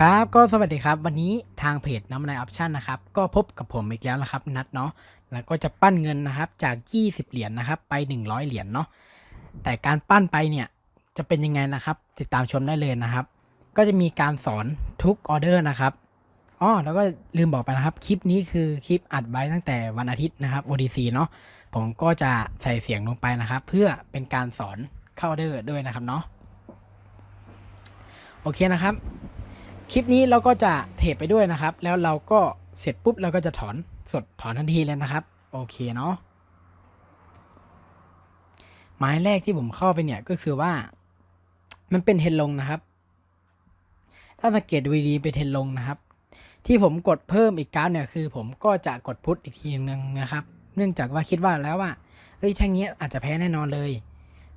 ครับก็สวัสดีครับ วันนี้ทางเพจน้ำนายออปชั่นนะครับ ก็พบกับผมอีกแล้วนะครับ นัดเนาะแล้วก็จะปั้นเงินนะครับจาก 20 เหรียญนะครับ ไป 100 เหรียญเนาะแต่การปั้นไปเนี่ยจะเป็นยังไงนะครับ ติดตามชมได้เลยนะครับ ก็จะมีการสอนทุกออเดอร์นะครับอ๋อแล้วก็ลืมบอกไปนะครับ คลิปนี้คือคลิปอัดไว้ตั้งแต่วันอาทิตย์นะครับ ODC เนาะผมก็จะใส่เสียงลงไปนะครับ เพื่อเป็นการสอนเข้าออเดอร์ด้วยนะครับเนาะโอเคนะครับ คลิปนี้เราก็จะเทรดไปด้วยนะครับ แล้วเราก็เสร็จปุ๊บเราก็จะถอนสดถอนทันทีเลยนะครับ โอเคเนาะหมายแรกที่ผมเข้าไปเนี่ยก็คือว่า มันเป็นเทรนลงนะครับ ถ้าสังเกตดูดีเป็นเทรนลงนะครับ ที่ผมกดเพิ่มอีกกราฟเนี่ยคือผมก็จะกดพุทอีกทีนึงนะครับ เนื่องจากว่าคิดว่าแล้วว่าเฮ้ยท่งนี้อาจจะแพ้แน่นอนเลย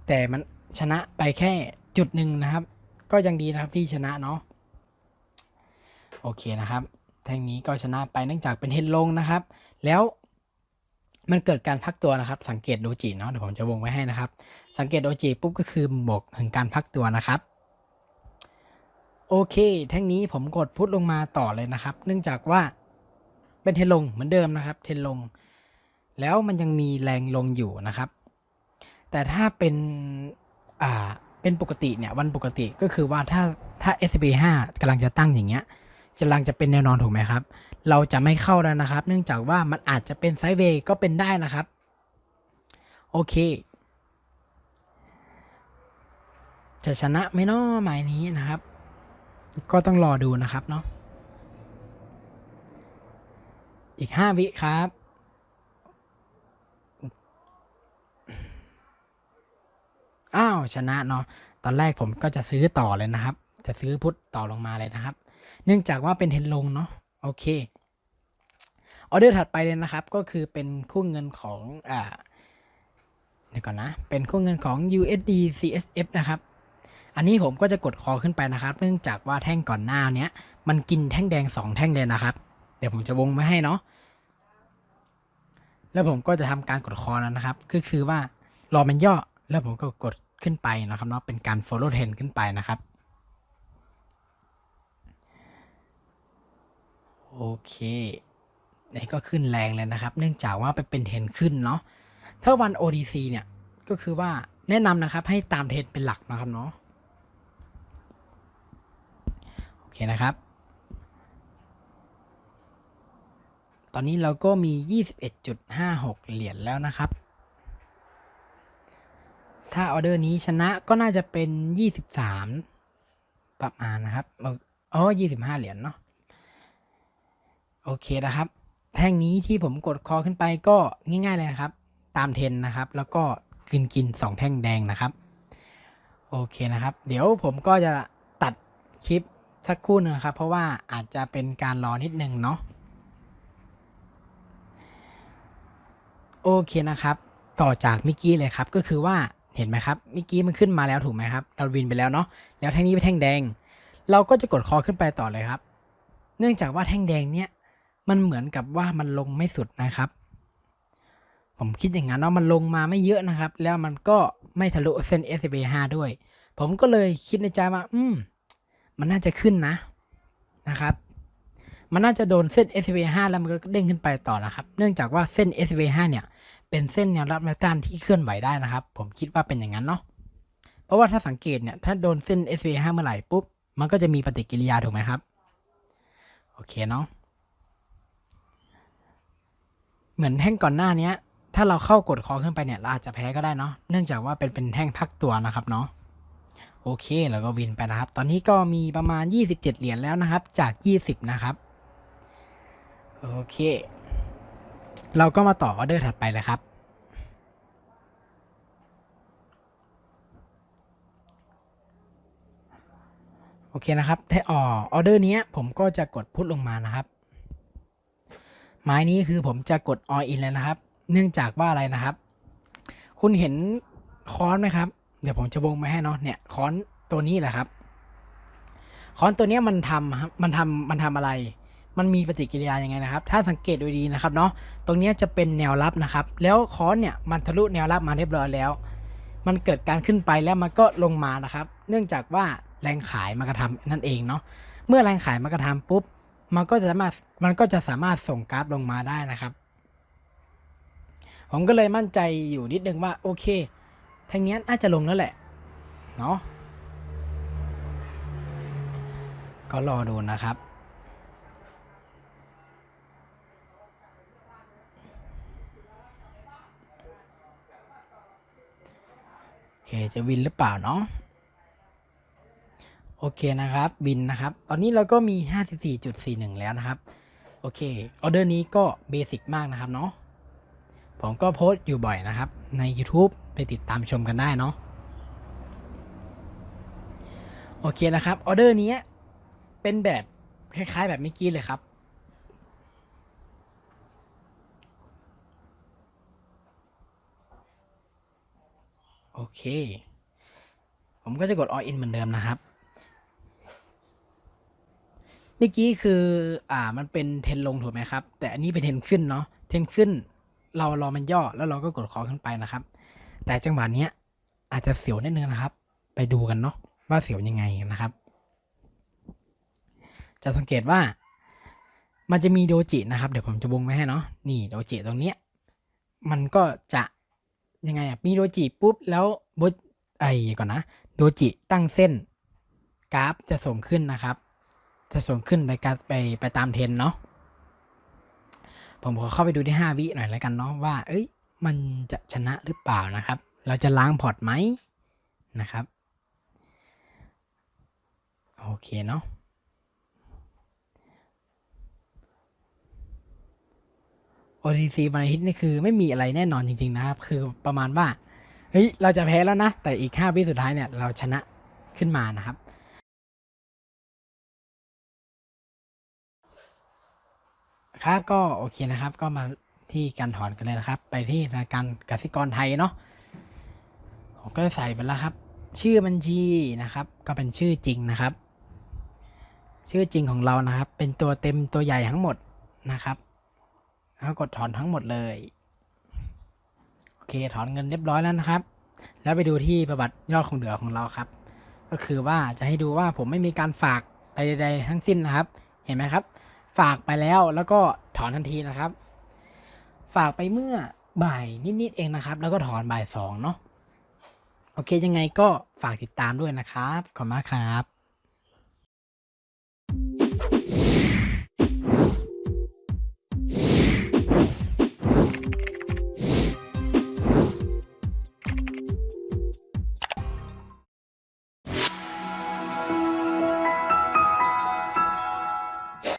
แต่มันชนะไปแค่จุดหนึ่งนะครับ ก็ยังดีนะครับที่ชนะเนาะ โอเคนะครับ แท่งนี้ก็ชนะไปเนื่องจากเป็นเฮดลงนะครับ แล้วมันเกิดการพักตัวนะครับ สังเกตโดจิเนาะเดี๋ยวผมจะวงไว้ให้นะครับ สังเกตโดจิปุ๊บก็คือบอกถึงการพักตัวนะครับโอเค แท่งนี้ผมกดพุทลงมาต่อเลยนะครับ เนื่องจากว่าเป็นเทนลงเหมือนเดิมนะครับ เทนลง แล้วมันยังมีแรงลงอยู่นะครับ แต่ถ้าเป็นอ่าเป็นปกติเนี่ยวันปกติก็คือว่าถ้าถ้า s b 5กำลังจะตั้งอย่างเงี้ย กำลังจะเป็นแนวนอนถูกไหมครับ เราจะไม่เข้าแล้วนะครับ เนื่องจากว่ามันอาจจะเป็นไซด์เวย์ก็เป็นได้นะครับ โอเค จะชนะไหมนาะหมายนี้นะครับ ก็ต้องรอดูนะครับเนาะอีกห้าวิครับอ้าวชนะเนาะตอนแรกผมก็จะซื้อต่อเลยนะครับ จะซื้อพุทธต่อลงมาเลยนะครับ เนื่องจากว่าเป็นเทรนลงเนาะโอเคออเดอร์ถัดไปเลยนะครับ ก็คือเป็นคู่เงินของอ่าเดี๋ยวก่อนนะ เป็นคู่เงินของ USD CSF นะครับ อันนี้ผมก็จะกดคอขึ้นไปนะครับ เนื่องจากว่าแท่งก่อนหน้าเนี้ย มันกินแท่งแดง 2 แท่งเลยนะครับ เดี๋ยวผมจะวงไว้ให้เนาะแล้วผมก็จะทำการกดคอแล้วนะครับ ก็คือว่ารอมันย่อแล้วผมก็กดขึ้นไปนะครับเนาะเป็นการ follow trend ขึ้นไปนะครับ โอเคนี่ก็ขึ้นแรงเลยนะครับ เนื่องจากว่าไปเป็นเทรนขึ้นเนาะถ้าวัน ODC เนี่ยก็คือว่าแนะนำนะครับให้ตามเทรนเป็นหลักนะครับเนาะโอเคนะครับ ตอนนี้เราก็มี 21.56 เหรียญแล้วนะครับ ถ้าออเดอร์นี้ชนะก็น่าจะเป็น 23 ประมาณนะครับ อ๋อ 25 เหรียญเนาะ โอเคนะครับ แท่งนี้ที่ผมกดคอขึ้นไปก็ง่ายๆเลยนะครับ ตามเทนนะครับ แล้วก็กินกินสองแท่งแดงนะครับ โอเคนะครับ เดี๋ยวผมก็จะตัดคลิปสักครู่หนึ่งครับ เพราะว่าอาจจะเป็นการรอนิดนึงเนาะโอเคนะครับ ต่อจากมิกกี้เลยครับก็คือว่าเห็นไหมครับมิกี้มันขึ้นมาแล้วถูกไหมครับเราวินไปแล้วเนาะแล้วแท่งนี้เป็นแท่งแดง เราก็จะกดคอขึ้นไปต่อเลยครับ เนื่องจากว่าแท่งแดงเนี้ย มันเหมือนกับว่ามันลงไม่สุดนะครับ ผมคิดอย่างนั้นว่ามันลงมาไม่เยอะนะครับ แล้วมันก็ไม่ทะลุเส้น s b 5ด้วย ผมก็เลยคิดในใจว่า อืม มันน่าจะขึ้นนะนะครับ มันน่าจะโดนเส้น s b 5แล้วมันก็เด้งขึ้นไปต่อนะครับ เนื่องจากว่าเส้น s b 5เนี่ย เป็นเส้นแนวรับแนวต้านที่เคลื่อนไหวได้นะครับ ผมคิดว่าเป็นอย่างนั้นเนาะเพราะว่าถ้าสังเกตเนี่ยถ้าโดนเส้น s b 5เมื่อไหร่ปุ๊บ มันก็จะมีปฏิกิริยาถูกไหมครับ โอเคเนาะ เหมือนแท่งก่อนหน้านี้ถ้าเราเข้ากดคอขึ้นไปเนี่ยเราอาจจะแพ้ก็ได้เนาะเนื่องจากว่าเป็นเป็นแท่งพักตัวนะครับเนาะโอเคแล้วก็วินไปนะครับ ตอนนี้ก็มีประมาณ 27 เหรียญแล้วนะครับ จาก 20 นะครับ โอเค เราก็มาต่อออเดอร์ถัดไปเลยครับ โอเคนะครับถ้าออเดอร์นี้ผมก็จะกดพุทลงมานะครับ ไม้นี้คือผมจะกด all in เลยนะครับ เนื่องจากว่าอะไรนะครับ คุณเห็นค้อนไหมครับ เดี๋ยวผมจะวงมาให้เนาะเนี่ยค้อนตัวนี้แหละครับค้อนตัวนี้มันทำมันทำมันทำอะไร มันมีปฏิกิริยายังไงนะครับ ถ้าสังเกตดูดีนะครับเนาะตรงนี้จะเป็นแนวรับนะครับ แล้วค้อนเนี่ยมันทะลุแนวรับมาเรียบร้อยแล้ว มันเกิดการขึ้นไปแล้วมันก็ลงมานะครับ เนื่องจากว่าแรงขายมากระทำนั่นเองเนาะเมื่อแรงขายมากระทำปุ๊บ มันก็จะสามารถมันก็จะสามารถส่งกราฟลงมาได้นะครับ ผมก็เลยมั่นใจอยู่นิดนึงว่า โอเคทางเนี้ยน่าจะลงแล้วแหละ เนาะก็รอดูนะครับ โอเค จะวินหรือเปล่าเนาะ โอเคนะครับบินนะครับ ตอนนี้เราก็มี 54.41 แล้วนะครับ โอเคออเดอร์นี้ก็เบสิกมากนะครับเนาะผมก็โพสต์อยู่บ่อยนะครับ ใน YouTube ไปติดตามชมกันได้เนาะโอเคนะครับออเดอร์นี้เป็นแบบคล้ายๆ แบบเมื่อกี้เลยครับ โอเค ผมก็จะกด all in เหมือนเดิมนะครับ เมื่อกี้คืออ่ามันเป็นเทนลงถูกไหมครับ แต่อันนี้เป็นเทนขึ้นเนาะเทนขึ้น เรารอมันย่อแล้วเราก็กดคอขึ้นไปนะครับ แต่จังหวะเนี้ยอาจจะเสียวนิดนึงนะครับ ไปดูกันเนาะว่าเสียวยังไงนะครับ จะสังเกตว่า มันจะมีโดจินะครับ เดี๋ยวผมจะวงไว้ให้เนาะนี่โดจิตรงเนี้ยมันก็จะยังไงอะมีโดจิปุ๊บแล้วบดไอ้ก่อนนะโดจิตั้งเส้น กราฟจะส่งขึ้นนะครับ จะส่งขึ้นไปการไปไปตามเทรนเนาะผมขอเข้าไปดูที่ 5 วิหน่อยแล้วกันเนาะว่า เอ้ย มันจะชนะหรือเปล่านะครับ เราจะล้างพอร์ตไหมนะครับ โอเคเนาะ OTC วันอาทิตย์นี่คือไม่มีอะไรแน่นอนจริง ๆ นะครับ คือประมาณว่า เฮ้ย เราจะแพ้แล้วนะ แต่อีก 5 วิสุดท้ายเนี่ย เราชนะขึ้นมานะครับ ครับก็โอเคนะครับ ก็มาที่การถอนกันเลยนะครับ ไปที่ธนาคารกสิกรไทยเนาะผมก็ใส่ไปแล้วครับ ชื่อบัญชีนะครับ ก็เป็นชื่อจริงนะครับ ชื่อจริงของเรานะครับ เป็นตัวเต็มตัวใหญ่ทั้งหมดนะครับแล้วกดถอนทั้งหมดเลยโอเคถอนเงินเรียบร้อยแล้วนะครับ แล้วไปดูที่ประวัติยอดคงเหลือของเราครับ ก็คือว่าจะให้ดูว่าผมไม่มีการฝากไปใดๆทั้งสิ้นนะครับ เห็นไหมครับ ฝากไปแล้วแล้วก็ถอนทันทีนะครับ ฝากไปเมื่อบ่ายนิดๆเองนะครับ แล้วก็ถอนบ่ายสองเนาะโอเคยังไงก็ฝากติดตามด้วยนะครับขอบคุณมากครับ